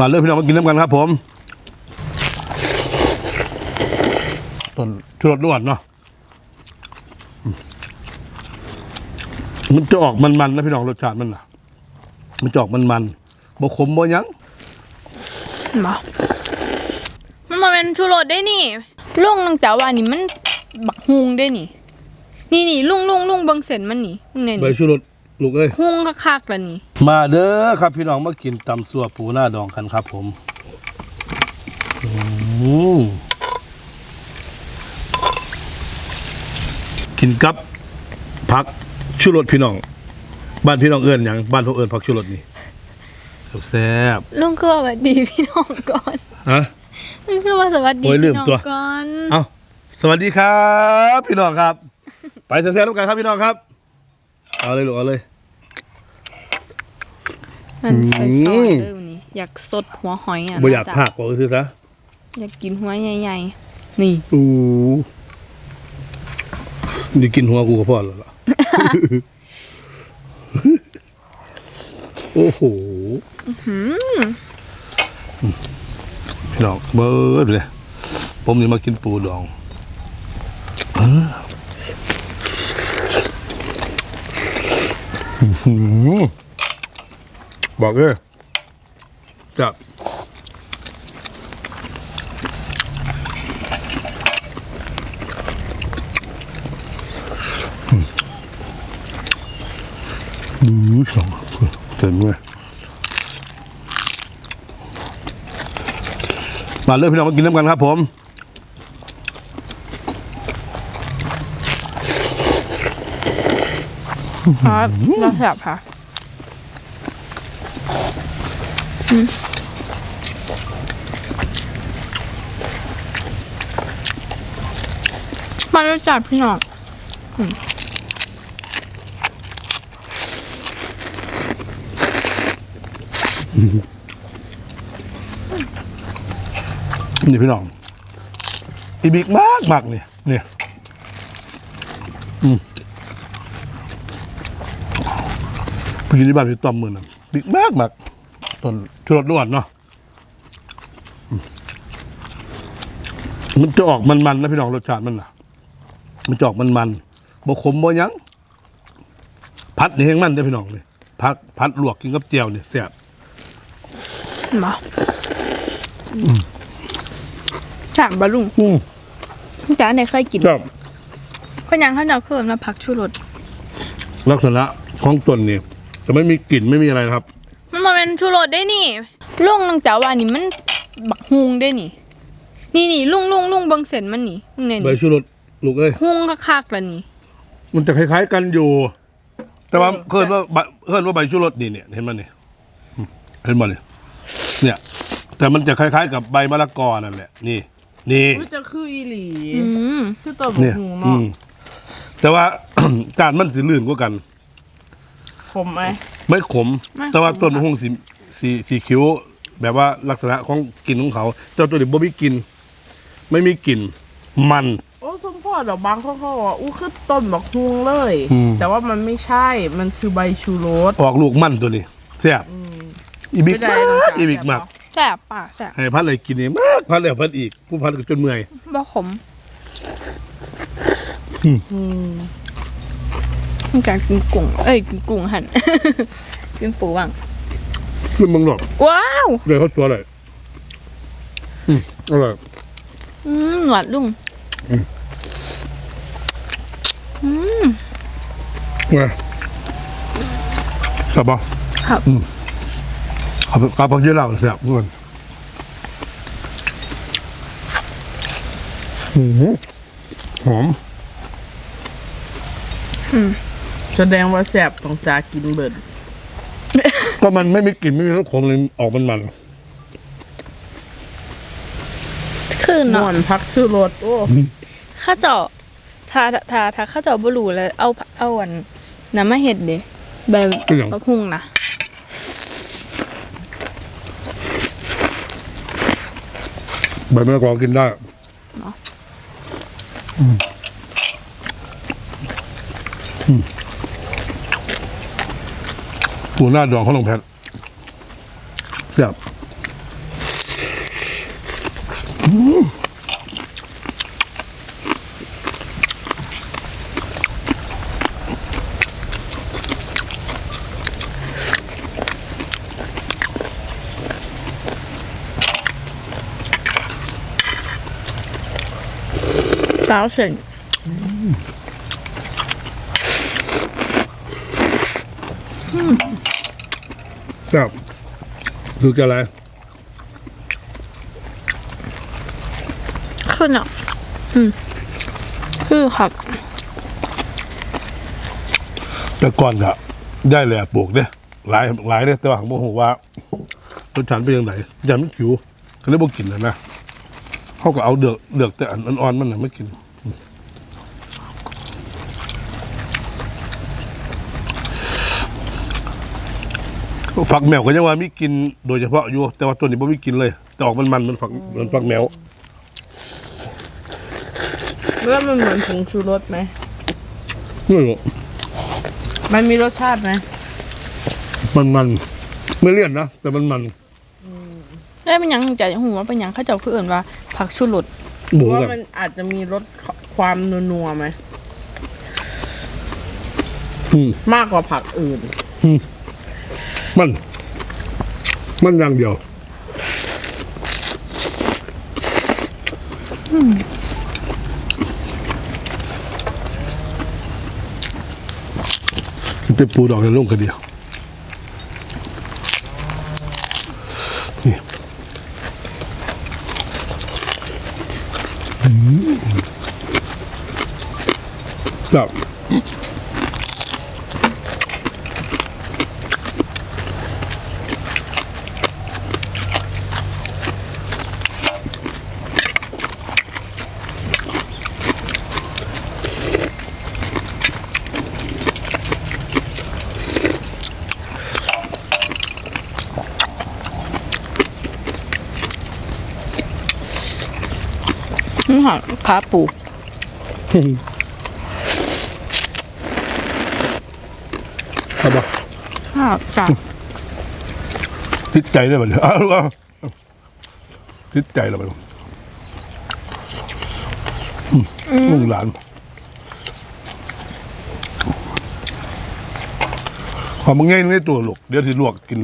มาเริ่มพี่น้องมากินน้ำกันครับผมต้นชูรสล้วนเนาะอืมมันจะออกมันๆนะพี่น้องรสชาติมันนะมันจะออกมันๆบ่ขมบ่หยังมามันมาเป็นชูรสได้นี่ลุงนังแต่ว่านี่มันบักฮุงได้นี่ นี่นี่ลุงลุงลุงเบังเส้นมันนี่มึงเนี่ยใบนี่ชูรสลูกเอ้ยฮุงคักๆแล้วนี่ มาเด้อครับพี่น้องมากินตำสัวปูหน้าดองกันครับผมอืมกินกับผักชูรสพี่น้อง บ้านพี่น้องเอิญอย่างบ้านพวกเอิญผักชูรสนี่แซ่บลุงคือว่าสวัสดีพี่น้องก่อนๆฮะลุงคือว่าสวัสดีโอ้ยลืพี่มน้องตัวก่อนเอาสวัสดีครับ พี่น้องครับ ไปแซ่บๆทุกกันครับพี่น้องครับ เอาเลยลูกเอาเลย มันใส่อืซอมยเลยวันนี้อยากสดหัวหอยอะบ่อยากนะจ๊ะหักกว่าคือซะอยากกินหัวใหญ่ๆ นี่อู้นี่กินหัวกูก็พอแล้วล่ะโอ้โหพี่น้องเบิร์ดเลย ผมนี่มากินปูดองเอออื้อหือ บอกเลยจับอืมสองเต็มเลยมาเริ่มพี่น้องมากินน้ำกันครับผมครับเราแสบค่ะอื มมันรู้จักพี่น้องนี่พี่น้องอีบิกมากมากเนี่ยเนี่ยอืมไปกินที่บ้านพี่ต้อมมือนะบิ๊กมากมาก ต้นชูรสล้วนเนาะอืมมันจะออกมันๆนะพี่น้องรสชาติมันนะมันจะออกมันๆบ่ขมบ่หยังพัดนี่แห้งมันเด้อพี่น้องนี่พัดพัดลวกกินกับเจียวเนี่ยแซ่บมาสามบะลุงอืมจ้าเนี่ยเคยกินครับคนยังข้าวเหนียวเคิมนะผักชูรสลักษณะของต้นเนี่ยจะไม่มีกลิ่นไม่มีอะไรนะครับ มันมาเป็นชูรสได้นี่ ลุงนังแต่ว่านี่มันบักฮุงได้นี่ นี่นี่ลุงลุงลุงเบังเส้นมันนี่มึงเนี่ยใบนี่ชูรสลูกเอ้ยฮุงคักๆแล้วนี่มันจะคล้ายๆกันอยู่ แต่ว่าเคินว่าใบเคินว่าใบชูรสนี่เนี่ยเห็นมันนี่อืมเห็นมันนี่เนี่ย แต่มันจะคล้ายๆ กับใบมะละกอนั่นแหละ นี่ นี่อุ๊ยจะคืออีหลี อืมคือตัวบุเนี่ยหูอืเนาะมแต่ว่า การมันสีลื่นกว่ากัน ผมไหมไม่ขม แต่ว่าต้นมะฮุ่งสีสีสีคิ้ว แบบว่าลักษณะของกลิ่นของเขา เจ้าตัวนี้บ่มีกลิ่นไม่มีกลิ่น มัน โอ้สมพ่อดอกบางเขาเขาบอกว่าอู้คือต้นบักฮุงเลย อืม แต่ว่ามันไม่ใช่มันคือใบชูรส ออกลูกมันตัวนี้แซ่บอีบิกไม่ได้มากน้องจ๋าอีบิกมากแซ่บป่ะแซ่บให้พัดเลยกินนี่มากพัดแล้วพัดอีกผู้พัดก็จนเมื่อย บ่ขม อืมมันการกินกุ้ง เอ้ยกินกุ้งหัน กินปูบ้างมันมึงหลอกว้าวเลยเขาตัวเลยอืมอร่อยอืมหนวดลุงไงสับปะครับขับขับพักเยอะแล้วแซ่บเพื่อนอืมหอม แสดงว่าแสบต้องจากินเบิดก็มันไม่มีกลิ่นไม่มีรสขมเลยออกมันมันคือนนเนาะอนพักชูรสโอ้ข้าเจาะถ้าถ้าถ้าข้าเจาะบ่รู้แล้วเอาเอาอันน้ำมาเห็ดเด้แบบเป็นอย่างบักฮุงนะใบมะละกอกินได้อืมอืม ปูหน้าดองของหลงแพทย์แซ่บสาวเส้นค รับคือจะอะไรขึ้นอะ อืมคือครับแต่ก่อนก็ได้เลยปลูกเนี่ยหลายหลายเนี่ยแต่ว่าผมบอกว่ารสชาติเป็นยังไงยันไม่ขิวก็เลยบอกกินนะนะเขาก็เอาเดือกเดือกแต่อันอ่อนๆมันนะไม่กิน ฝักแมวก็ยังว่ามีกินโดยเฉพาะอยู่ แต่ว่าตัวนี้บ่มีกินเลย แต่ออกมันมันมันฝักมันฝักแมวแล้วมันเหมือนผงชูรสไหม ไม่รู้มันมีรสชาติไหมมันมันไม่เลี่ยนนะแต่มันมันได้เป็นหยังใจหูว่าเป็นหยังเขาเจ้าคือเอื่นว่า ผักชูรสหมูว่ากันมันอาจจะมีรสความนัวๆไหม อืม มากกว่าผักอื่นมั น มันอย่างเดียวเป็นปูดอกในร่งกระเดียว นี่อืมครับ นี่ค่ะขาปูครับบ่ค่ะจ้ะติดใจได้ไหมเนี่ยอ้าวเอาติดใจแล้วมันลุงหลานขอมึงง่ายในตัวลูกเดี๋ยวสิลวกกิน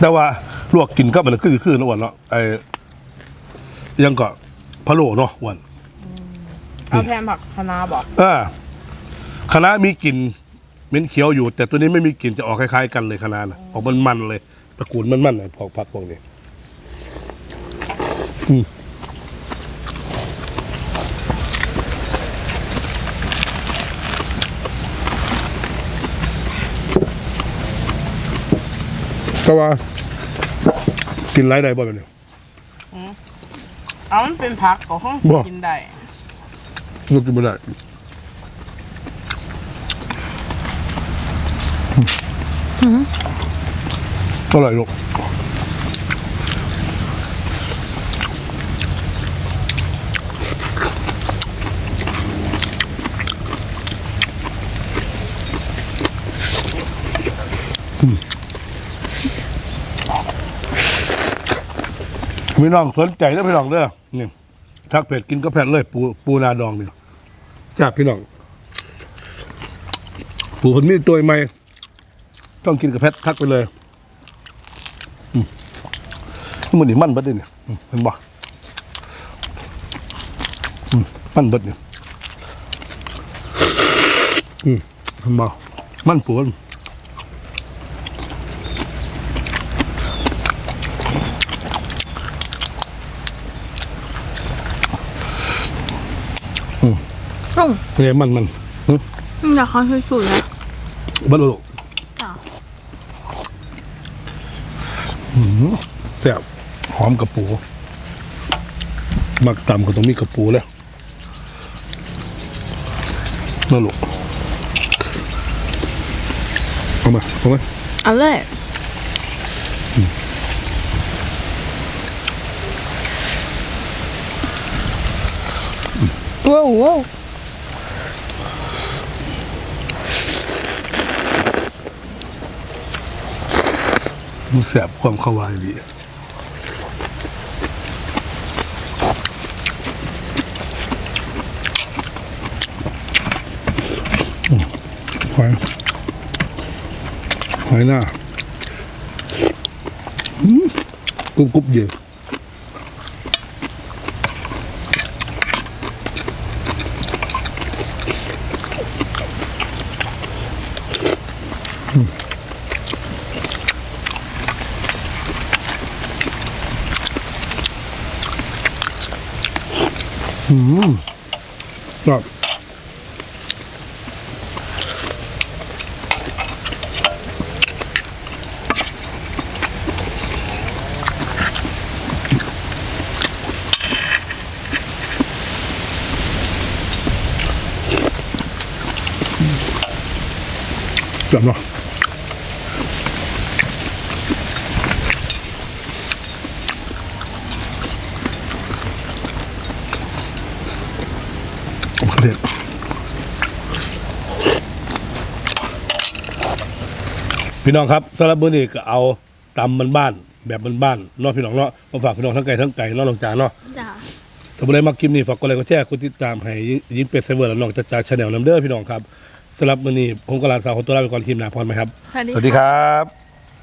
แต่ว่าลวกกินก็มันคือคือนะวันเนาะไอ้ ยังก็พะโล้เนาะวันเอาแทนผักคะน้าบอกอ่าคณะมีกลิ่นเหม็นเขียวอยู่ แต่ตัวนี้ไม่มีกลิ่นจะออกคล้ายๆกันเลยคณะนะออกมันมันๆเลยตระกูลมันมันๆนะพอกผักพวกนี้อืมก็ว่า กินไรได้บ่แบบนี้เอามันเป็นผักก็ห้องบ่ กินได้ลูกกินไม่ได้อร่อยลูก พี่น้องสนใจนะพี่น้องเด้อนี่ทักเผ็ดกินก็เผ็ดเลย ปูปูนาดองนี่จากพี่น้องปูคนมีตัวใหม่ต้องกินกับแพททักไปเลยอืมมันนี่มันบดเลยเนี่ยเห็นบ่มันบดเนี่ยอืมเห็นบ่มันปูน ลุงเนี่ยมันมันหึมันอยากเขาสวยๆนะเบิดเลยลูกจ้ะแซ่บหอมกระปู มักตำก็ต้องมีกระปูแล้วนั่นลูกเอามาเอามาเอาเลยว้าวว้าว มันแสบความเข้าวายดีหอยหอยหน้ากรุบกรุบเยอะอืม ครับจับเนาะโอเคพี่น้องครับสำหรับมื้อนี้ก็เอาตำบ้านๆแบบบ้านๆเนาะพี่น้องเนาะมาฝากพี่น้องทั้งไก่ทั้งไก่เนาะลงจานเนาะจ้าถ้าผู้ใดมาคลิปนี้ฝากกดไลค์กดแชร์กดติดตามให้ยิงเป็ดเซเวอร์และน้องจัดจ่าชาแนลน้ำเด้อพี่น้องครับสำหรับมื้อนี้ผมกับหลานสาวขอตัวลาไปก่อนทีมหนาพรไหมครับ สวัสดีสวัสดีครับ